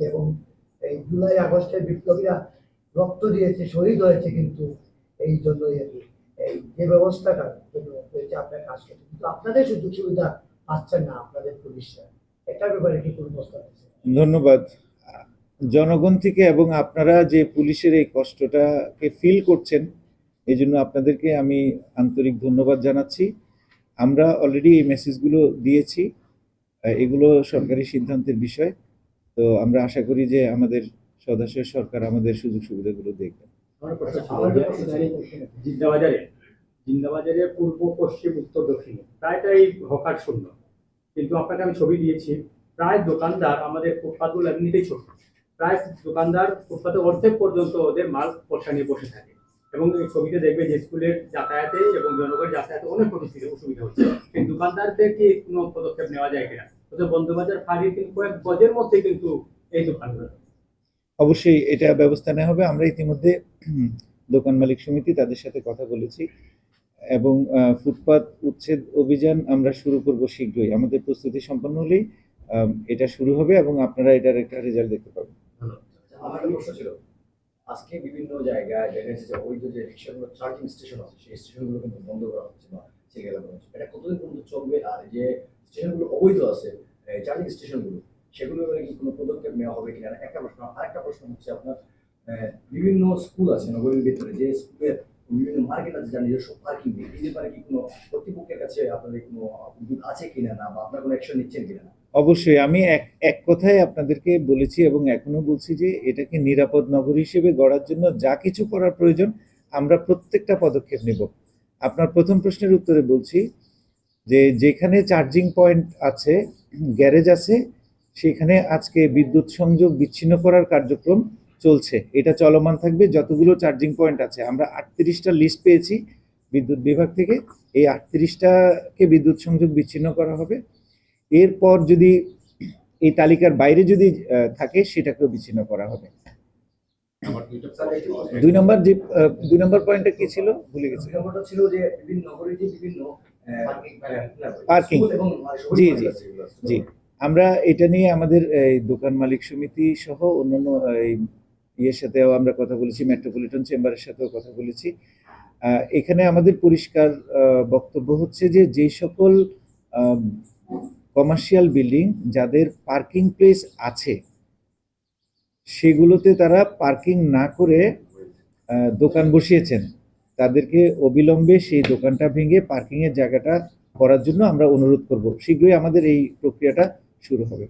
এবং এই জুলাই আগস্টের বিপ্লবীরা রক্ত দিয়েছে, শহীদ হয়েছে কিন্তু এই জন্যই এই যে ব্যবস্থাটা জন্য হয়েছে আপনার কাজ করছে কিন্তু আপনাদের সুযোগ সুবিধা পাচ্ছেন না আপনাদের পুলিশরা। এটার ব্যাপারে কি কোনো প্রস্তাব আছে? ধন্যবাদ। জনগণ থেকে এবং আপনারা যে পুলিশের এই কষ্টটাকে ফিল করছেন, এই জন্য আপনাদেরকে আমি আন্তরিক ধন্যবাদ জানাচ্ছি। আমরা অলরেডি এই মেসেজগুলো দিয়েছি। এগুলো সরকারি সিদ্ধান্তের বিষয়। তো আমরা আশা করি যে আমাদের সদস্য সরকার আমাদের সুযোগ সুবিধাগুলো দেখবে। জিন্দাবাজারে জিন্দাবাজারে পূর্ব, পশ্চিম, উত্তর, দক্ষিণে প্রায়টাই হকার শূন্য। কিন্তু আপনাকে আমি ছবি দিয়েছি, প্রায় দোকানদার আমাদের ফুটপাতগুলো এমনিতেই ছোট। প্রায় দোকানদার ফুটপাতে অর্ধেক পর্যন্ত ওদের মাল পয়সা নিয়ে বসে থাকে। এবং এই ছবিতে দেখবে যে স্কুলের যাতায়াতে এবং জনগণের যাতায়াতে অনেক অসুবিধা অসুবিধা হচ্ছে। দোকানদারদের কি কোনো পদক্ষেপ নেওয়া যায় কিনা? বন্ধবাজার ফাঁড়ির কয়েক গজের মধ্যে কিন্তু এই দোকানগুলো অবশ্যই এটা ব্যবস্থা নেওয়া হবে। আমরা ইতিমধ্যে দোকান মালিক সমিতি তাদের সাথে কথা বলেছি এবং ফুটপাত উচ্ছেদ অভিযান আমরা শুরু করব শীঘ্রই। আমাদের প্রস্তুতি সম্পন্ন হলেই এটা শুরু হবে এবং আপনারা এটার একটা রেজাল্ট দেখতে পাবেন। আমার প্রশ্ন ছিল। আজকে বিভিন্ন জায়গায় দেখা যে অবৈধ যে রিক্সাগুলো চার্জিং স্টেশন আছে সেই স্টেশনগুলো কিন্তু বন্ধ করা হচ্ছে বা ছেড়ে গেলানো এটা কতদিন পর্যন্ত চলবে? আর যে স্টেশনগুলো অবৈধ আছে চার্জিং স্টেশনগুলো সেগুলো কি কোনো পদক্ষেপ নেওয়া হবে কিনা? একটা প্রশ্ন। আরেকটা প্রশ্ন হচ্ছে আপনার বিভিন্ন স্কুল আছে নগরীর ভিতরে, যে স্কুলের বিভিন্ন মার্কেট আছে, যার নিজস্ব পার্কিং নেই। এই ব্যাপারে কি কোনো কর্তৃপক্ষের কাছে আপনাদের কোনো উদ্যোগ আছে কিনা না, বা আপনার কোনো অ্যাকশন নিচ্ছেন কিনা অবশ্যই। আমি এক এক কথায় আপনাদেরকে বলেছি এবং এখনও বলছি যে এটাকে নিরাপদ নগর হিসেবে গড়ার জন্য যা কিছু করার প্রয়োজন, আমরা প্রত্যেকটা পদক্ষেপ নেব। আপনার প্রথম প্রশ্নের উত্তরে বলছি যে যেখানে চার্জিং পয়েন্ট আছে গ্যারেজ আছে, সেখানে আজকে বিদ্যুৎ সংযোগ বিচ্ছিন্ন করার কার্যক্রম চলছে। এটা চলমান থাকবে, যতগুলো চার্জিং পয়েন্ট আছে। আমরা আটত্রিশটা লিস্ট পেয়েছি বিদ্যুৎ বিভাগ থেকে। এই আটত্রিশটাকে বিদ্যুৎ সংযোগ বিচ্ছিন্ন করা হবে। এরপর যদি এই তালিকার বাইরে যদি থাকে, সেটাকেও বিচ্ছিন্ন করা হবে। দুই নম্বর যে দুই নম্বর পয়েন্টটা কি ছিল? ভুলে গেছি। ছিল যে বিভিন্ন Parking. স্কুল জি, জি, জি। আমরা এটা নিয়ে আমাদের এই দোকান মালিক সমিতি সহ অন্যান্য এই ইয়ের সাথেও আমরা কথা বলেছি মেট্রোপলিটন চেম্বারের সাথেও কথা বলেছি। এখানে আমাদের পরিষ্কার বক্তব্য হচ্ছে যে যেই সকল কমার্শিয়াল বিল্ডিং যাদের পার্কিং প্লেস আছে সেগুলোতে তারা পার্কিং না করে দোকান বসিয়েছেন। তাদেরকে অবিলম্বে সেই দোকানটা ভেঙে পার্কিংয়ের জায়গাটা করার জন্য আমরা অনুরোধ করব। শীঘ্রই আমাদের এই প্রক্রিয়াটা শুরু হবে।